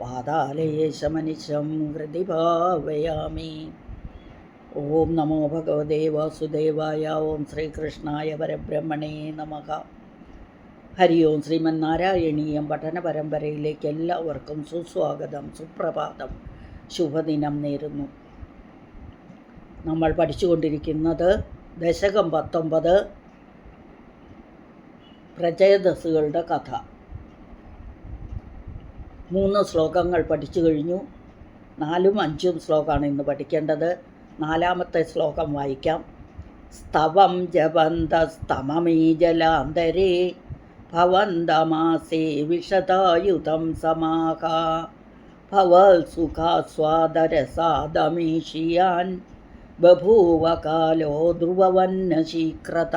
വാതാലയേശമനിശം ഹൃദി ഭാവയാമി. ഓം നമോ ഭഗവതേ വാസുദേവായ ഓം ശ്രീകൃഷ്ണായ പരബ്രഹ്മണേ നമക ഹരി ഓം ശ്രീമന്നാരായണീയം പഠന പരമ്പരയിലേക്ക് എല്ലാവർക്കും സുസ്വാഗതം സുപ്രഭാതം ശുഭദിനം നേരുന്നു. നമ്മൾ പഠിച്ചുകൊണ്ടിരിക്കുന്നത് ദശകം പത്തൊമ്പത് പ്രജയദസുകളുടെ കഥ. മൂന്ന് ശ്ലോകങ്ങൾ പഠിച്ചു കഴിഞ്ഞു. നാലും അഞ്ചും ശ്ലോകമാണ് ഇന്ന് പഠിക്കേണ്ടത്. നാലാമത്തെ ശ്ലോകം വായിക്കാം. സ്തവം ജപന്തസ്തമമീ ജലാന്തരേ ഭവന്തമാസേ വിഷതായുധം സമാഹ. ഭവസുഖാസ്വാദരസാദമീഷിയാൻ ബഭൂവ കാലോ ധ്രുവവന്നശീക്രത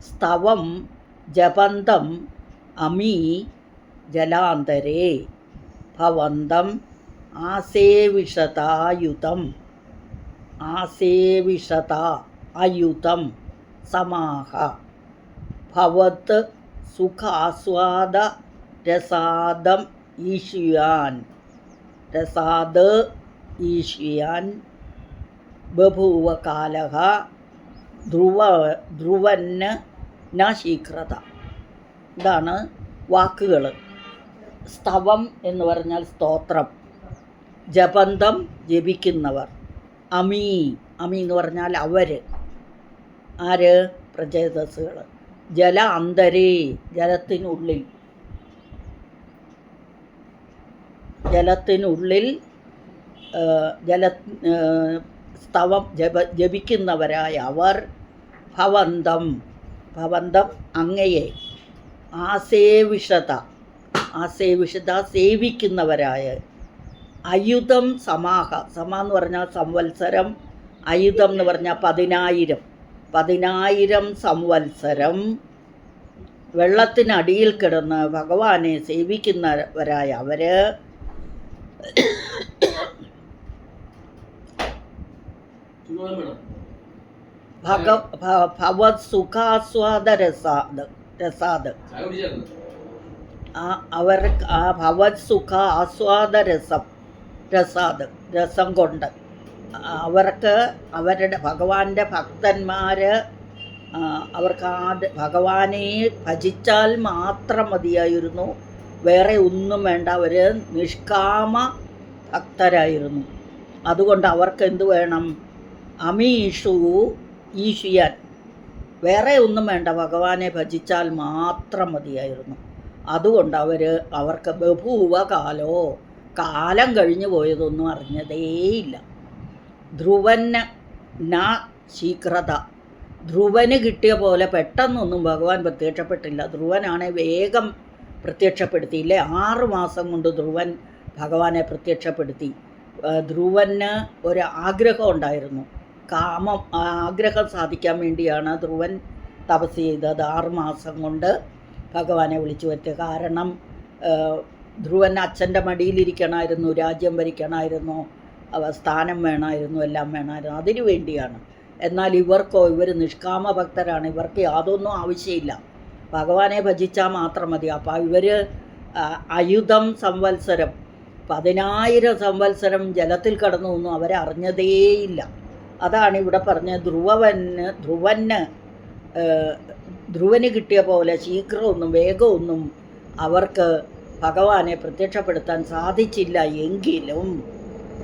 സ്തവം ജപന്തം അമീ ജലാന്തരേ ഭവന്തം ആസേവിഷതായുതം ആസേവിഷത അയുതം സമാഹ. ഭവത്ത് സുഖാസ്വാദ രസാദം ഈഷ്യാൻ രസാദ് ഈഷ്യാൻ ബഭൂവ കാലഹ ധ്രുവ ധ്രുവന് ന ശീഘ്രത ഇതാണ് വാക്കുകൾ സ്തവം എന്ന് പറഞ്ഞാൽ സ്തോത്രം. ജപന്തം ജപിക്കുന്നവർ. അമീ അമി എന്ന് പറഞ്ഞാൽ അവർ ആര്? പ്രചേതസ്സുകൾ ജല അന്തരേ ജലത്തിനുള്ളിൽ. ജലത്തിനുള്ളിൽ ജല സ്തവം ജപ ജപിക്കുന്നവരായ അവർ ഭവന്തം. ഭവന്തം അങ്ങയെ. ആസേവിഷത. ആസേവിഷത സേവിക്കുന്നവരായ അയുധം സമാഹ സമ എന്ന് പറഞ്ഞാൽ സംവത്സരം അയുധം എന്ന് പറഞ്ഞാൽ പതിനായിരം പതിനായിരം സംവത്സരം വെള്ളത്തിനടിയിൽ കിടന്ന് ഭഗവാനെ സേവിക്കുന്നവരായ അവർ ഭഗ ഭവത് സുഖാസ്വാദ രസാദ് രസാദ്. ആ അവർക്ക് ആ ഭവത് സുഖ ആസ്വാദ രസം രസാദ് രസം കൊണ്ട്. അവർക്ക് അവരുടെ ഭഗവാന്റെ ഭക്തന്മാർ അവർക്ക് ആ ഭഗവാനെ ഭജിച്ചാൽ മാത്രം മതിയായിരുന്നു. വേറെ ഒന്നും വേണ്ട അവർ നിഷ്കാമ ഭക്തരായിരുന്നു. അതുകൊണ്ട് അവർക്ക് എന്ത് വേണം? അമീഷു ഈശിയാൻ. വേറെ ഒന്നും വേണ്ട ഭഗവാനെ ഭജിച്ചാൽ മാത്രം മതിയായിരുന്നു. അതുകൊണ്ട് അവർ അവർക്ക് ബഹുവകാലോ കാലം കഴിഞ്ഞു പോയതൊന്നും അറിഞ്ഞതേയില്ല. ധ്രുവന് നാ ശീഘ്രത ധ്രുവന് കിട്ടിയ പോലെ പെട്ടെന്നൊന്നും ഭഗവാൻ പ്രത്യക്ഷപ്പെട്ടില്ല. ധ്രുവനാണെ വേഗം പ്രത്യക്ഷപ്പെടുത്തിയില്ലേ ആറ് മാസം കൊണ്ട് ധ്രുവൻ ഭഗവാനെ പ്രത്യക്ഷപ്പെടുത്തി. ധ്രുവന് ഒരു ആഗ്രഹം ഉണ്ടായിരുന്നു. കാമം ആഗ്രഹം സാധിക്കാൻ വേണ്ടിയാണ് ധ്രുവൻ തപസ് ചെയ്തത്. ആറ് മാസം കൊണ്ട് ഭഗവാനെ വിളിച്ചു വരുത്തുക കാരണം ധ്രുവൻ അച്ഛന്റെ മടിയിലിരിക്കണമായിരുന്നു രാജ്യം ഭരിക്കണമായിരുന്നു അവ സ്ഥാനം വേണമായിരുന്നു എല്ലാം വേണമായിരുന്നു. അതിനു വേണ്ടിയാണ്. എന്നാൽ ഇവർക്കോ ഇവർ നിഷ്കാമ ഭക്തരാണ്. ഇവർക്ക് യാതൊന്നും ആവശ്യമില്ല. ഭഗവാനെ ഭജിച്ചാൽ മാത്രം മതി. അപ്പോൾ ഇവർ അയുധം സംവത്സരം പതിനായിരം സംവത്സരം ജലത്തിൽ കടന്നു ഒന്നും അവരെ അറിഞ്ഞതേയില്ല അതാണ് ഇവിടെ പറഞ്ഞ ധ്രുവന് ധ്രുവന് ധ്രുവന് കിട്ടിയ പോലെ ശീഘ്രമൊന്നും വേഗമൊന്നും അവർക്ക് ഭഗവാനെ പ്രത്യക്ഷപ്പെടുത്താൻ സാധിച്ചില്ല എങ്കിലും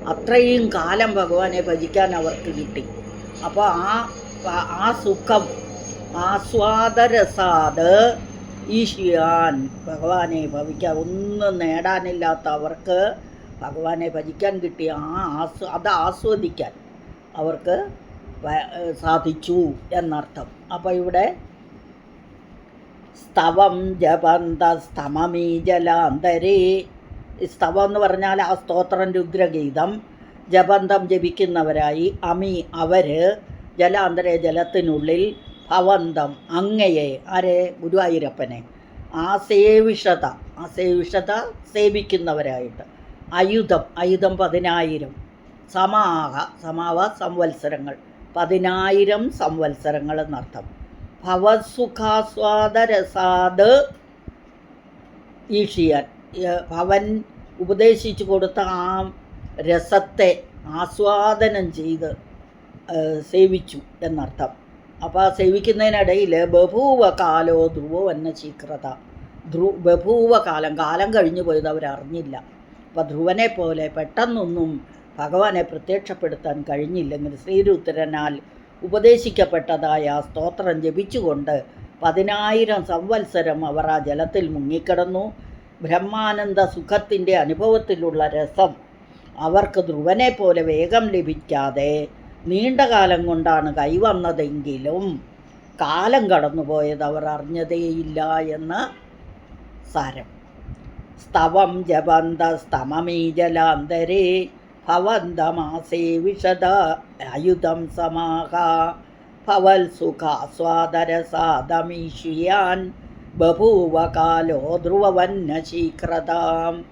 അത്രയും കാലം ഭഗവാനെ ഭജിക്കാൻ അവർക്ക് കിട്ടി. അപ്പോൾ ആ ആ സുഖം ആസ്വാദരസാത് ഈശിയാൻ ഭഗവാനെ ഭവിക്കാൻ ഒന്നും നേടാനില്ലാത്ത അവർക്ക് ഭഗവാനെ ഭജിക്കാൻ കിട്ടിയ ആ ആസ്വ അത് ആസ്വദിക്കാൻ അവർക്ക് സാധിച്ചു എന്നർത്ഥം. അപ്പോൾ ഇവിടെ സ്തവം ജപന്ത സ്തമമീ ജലാന്തരേ. സ്തവം എന്ന് പറഞ്ഞാൽ ആ സ്തോത്രം രുദ്രഗീതം. ജപന്തം ജപിക്കുന്നവരായി അമി അവർ ജലാന്തര ജലത്തിനുള്ളിൽ ഭവന്തം അങ്ങയെ ആരെ? ഗുരുവായൂരപ്പനെ. ആ സേവിഷത ആ സേവിഷത സേവിക്കുന്നവരായിട്ട്. ആയുധം ആയുധം പതിനായിരം. സമാഹ സമാവ സംവത്സരങ്ങൾ. പതിനായിരം സംവത്സരങ്ങൾ എന്നർത്ഥം. ഭവസുഖാസ്വാദരസാദ് ഈഷിയൻ ഭവൻ ഉപദേശിച്ചു കൊടുത്ത ആ രസത്തെ ആസ്വാദനം ചെയ്ത് സേവിച്ചു എന്നർത്ഥം. അപ്പോൾ സേവിക്കുന്നതിനിടയിൽ ബഭൂവകാലോ ധ്രുവോ എന്ന ശീക്രത ധ്രു ബഭൂവകാലം കാലം കഴിഞ്ഞു പോയത് അവരറിഞ്ഞില്ല. അപ്പം ധ്രുവനെ പോലെ പെട്ടെന്നൊന്നും ഭഗവാനെ പ്രത്യക്ഷപ്പെടുത്താൻ കഴിഞ്ഞില്ലെങ്കിൽ ശ്രീരുദ്രനാൽ ഉപദേശിക്കപ്പെട്ടതായ സ്തോത്രം ജപിച്ചുകൊണ്ട് പതിനായിരം സംവത്സരം അവർ ആ ജലത്തിൽ മുങ്ങിക്കിടന്നു. ബ്രഹ്മാനന്ദ സുഖത്തിന്റെ അനുഭവത്തിലുള്ള രസം അവർക്ക് ധ്രുവനെ പോലെ വേഗം ലഭിക്കാതെ നീണ്ട കാലം കൊണ്ടാണ് കൈവന്നതെങ്കിലും കാലം കടന്നുപോയത് അവർ അറിഞ്ഞതേയില്ല എന്ന സാരം. സ്തവം ജപന്ത സ്തമമീജലാന്തരേ ഭവന്തമാസേ വിശദ അയുധം സമാഹ. ഭവൽ സുഖാസ്വാദരസാദമീഷിയാൻ ബഭൂവ കാലോ ധ്രുവവന്ന ശീഘ്രതാം.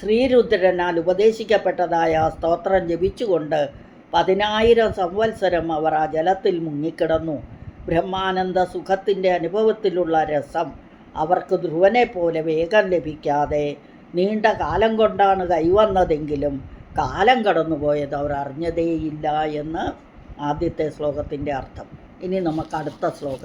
ശ്രീരുദ്രനാൽ ഉപദേശിക്കപ്പെട്ടതായ സ്തോത്രം ജപിച്ചുകൊണ്ട് പതിനായിരം സംവത്സരം അവർ ആ ജലത്തിൽ മുങ്ങിക്കിടന്നു. ബ്രഹ്മാനന്ദ സുഖത്തിന്റെ അനുഭവത്തിലുള്ള രസം അവർക്ക് ധ്രുവനെ പോലെ വേഗം ലഭിക്കാതെ നീണ്ട കാലം കൊണ്ടാണ് കൈവന്നതെങ്കിലും കാലം കടന്നുപോയത് അവർ അറിഞ്ഞതേയില്ല എന്ന് ആദ്യത്തെ ശ്ലോകത്തിന്റെ അർത്ഥം. ഇനി നമുക്ക് അടുത്ത ശ്ലോകം